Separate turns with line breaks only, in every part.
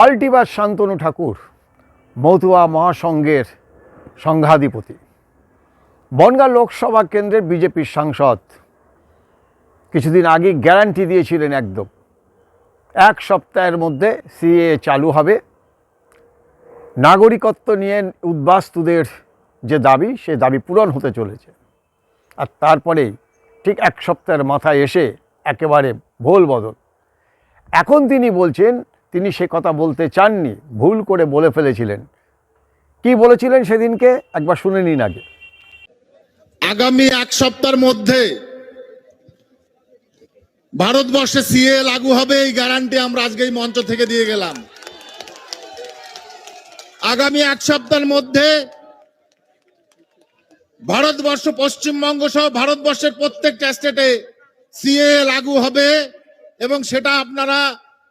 পাল্টিবার শান্তনু ঠাকুর মতুয়া মহাসংঘের সংঘাধিপতি। বনগাঁ লোকসভা কেন্দ্রের বিজেপির সাংসদ। কিছুদিন আগে গ্যারান্টি দিয়েছিলেন একদম। এক সপ্তাহের মধ্যে সিএ চালু হবে। নাগরিকত্ব নিয়ে উদ্বাস্তুদের যে দাবি, সে দাবি পূরণ হতে চলেছে। আর তারপরেই ঠিক এক সপ্তাহের মাথায় এসে একেবারে ভোল বদল। এখন তিনি বলছেন তিনি সে কথা বলতে চাননি, ভুল করে বলে ফেলেছিলেন। কি বলেছিলেন সেদিনকে? একবার শুনে নিন আগে।
আগামী এক সপ্তাহের মধ্যে ভারতবর্ষে সিএ লাগু হবে, এই গ্যারান্টি আমরা আজকে এই মঞ্চ থেকে দিয়ে গেলাম। আগামী এক সপ্তাহের মধ্যে ভারতবর্ষ, পশ্চিমবঙ্গ সহ ভারতবর্ষের প্রত্যেকটা স্টেটে সিএ লাগু হবে এবং সেটা আপনারা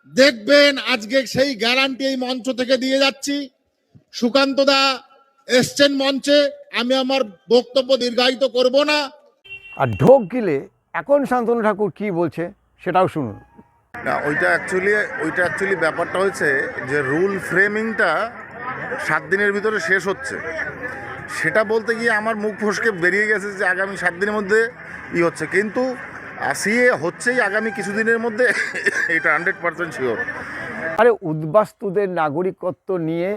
দেখবেন আজকে সেই গ্যারান্টি এই মঞ্চ থেকে দিয়ে যাচ্ছি। সুকান্ত দা এসছেন মঞ্চে আমি আমার বক্তব্য দীর্ঘায়িত করব না।
আর ঢোক গিলে এখন শান্তনু ঠাকুর কি বলছে সেটাও শুনুন।
না ওইটা অ্যাকচুয়ালি ওইটা অ্যাকচুয়ালি ব্যাপারটা হয়েছে যে রুল ফ্রেমিংটা সাত দিনের ভিতরে শেষ হচ্ছে। সেটা বলতে গিয়ে আমার মুখ ফসকে বেরিয়ে গেছে যে আগামী সাত দিনের মধ্যে ই হচ্ছে। কিন্তু সিএ হচ্ছেই আগামী কিছুদিনের মধ্যে, এটা হান্ড্রেড পার্সেন্ট শিওর
আরে উদ্বাস্তুদের নাগরিকত্ব নিয়ে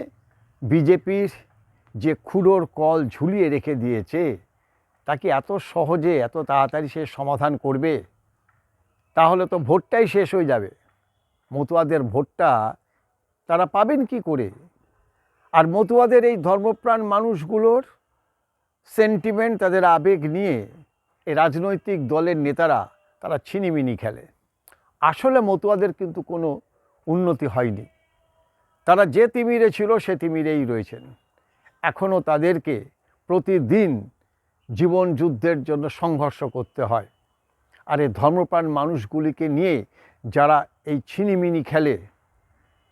বিজেপির যে ক্ষুরোর কল ঝুলিয়ে রেখে দিয়েছে তাকে এত সহজে, এত তাড়াতাড়ি সে সমাধান করবে? তাহলে তো ভোটটাই শেষ হয়ে যাবে। মতুয়াদের ভোটটা তারা পাবেন কি করে? আর মতুয়াদের এই ধর্মপ্রাণ মানুষগুলোর সেন্টিমেন্ট তাদের আবেগ নিয়ে এই রাজনৈতিক দলের নেতারা তারা ছিনিমিনি খেলে। আসলে মতুয়াদের কিন্তু কোনো উন্নতি হয়নি। তারা যে তিমিরে ছিল সে তিমিরেই রয়েছেন। এখনও তাদেরকে প্রতিদিন জীবন যুদ্ধের জন্য সংঘর্ষ করতে হয়। আর এই ধর্মপ্রাণ মানুষগুলিকে নিয়ে যারা এই ছিনিমিনি খেলে,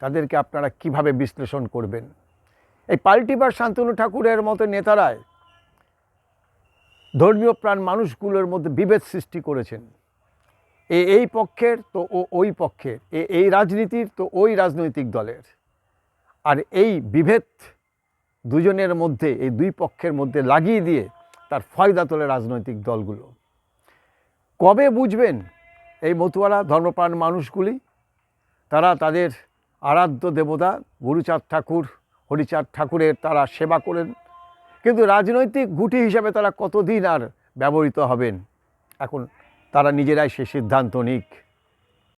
তাদেরকে আপনারা কীভাবে বিশ্লেষণ করবেন? এই পাল্টিবার শান্তনু ঠাকুরের মতো নেতারাই ধর্মীয় প্রাণ মানুষগুলোর মধ্যে বিভেদ সৃষ্টি করেছেন। এ এই পক্ষের তো ও ওই পক্ষের, এ এই রাজনীতির তো ওই রাজনৈতিক দলের। আর এই বিভেদ দুজনের মধ্যে, এই দুই পক্ষের মধ্যে লাগিয়ে দিয়ে তার ফয়দা তোলে রাজনৈতিক দলগুলো। কবে বুঝবেন এই মতুয়ারা ধর্মপ্রাণ মানুষগুলি? তারা তাদের আরাধ্য দেবতা গুরুচাঁদ ঠাকুর, হরিচাঁদ ঠাকুরের তারা সেবা করেন। কিন্তু রাজনৈতিক গুটি হিসাবে তারা কতদিন আর ব্যবহৃত হবেন? এখন তারা নিজেরাই সে সিদ্ধান্ত নিক।